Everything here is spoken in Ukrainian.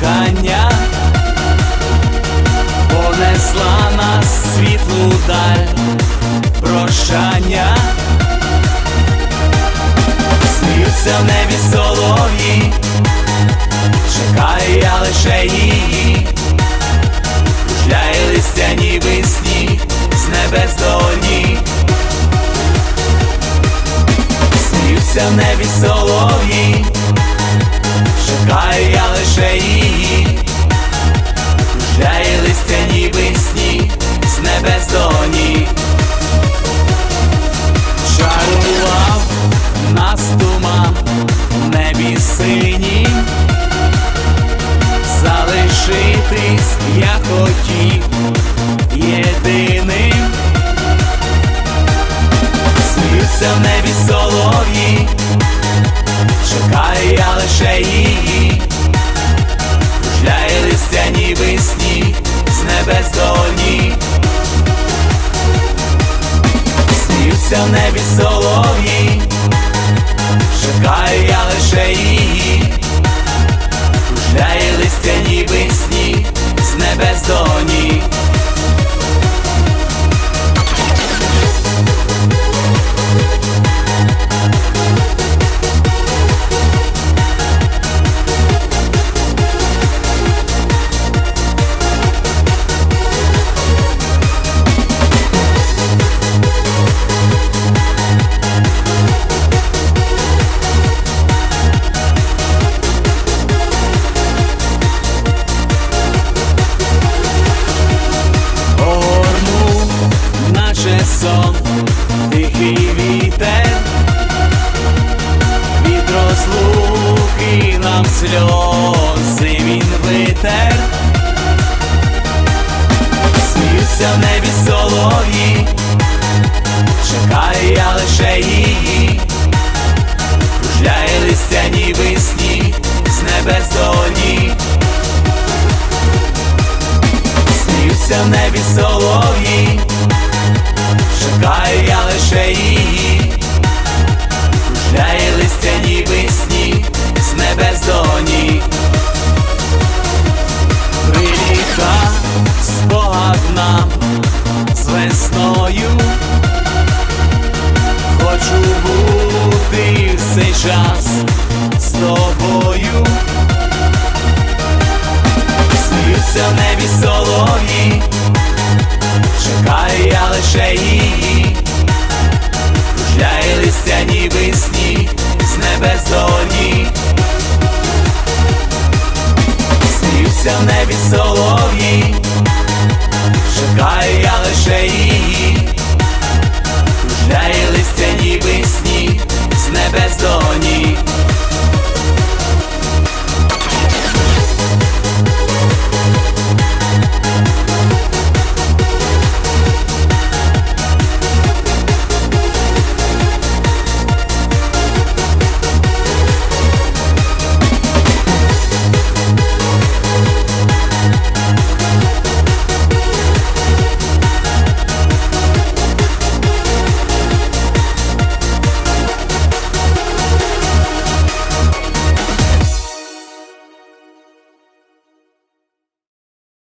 кохання, понесла нас світлу даль прощання, сміються в небі солов'ї, чекаю я лише її, кружляє листя ніби сніг з небес долі. Сміються в небі солов'ї чекаю я лише її, кружляє листя ніби сніг з небес долні. Чарував нас туман в небі синій, залишитись я хотів єдиним. Сміються в небі солов'ї, чекаю я лише її, в небі солов'ї, шукаю я лише її, сміються в небі солов'ї, чекаю я лише її, кружляє листя ніби сніг з небес доні. Сміються в небі солов'ї, чекаю я лише її, кружляє листя нам з весною. Хочу бути всей час з тобою, Сміються в небі солов'ї, чекаю я лише її, кружляє листя ніби сніг з небес долі. Сміються в небі солов'ї Кохаю я лише її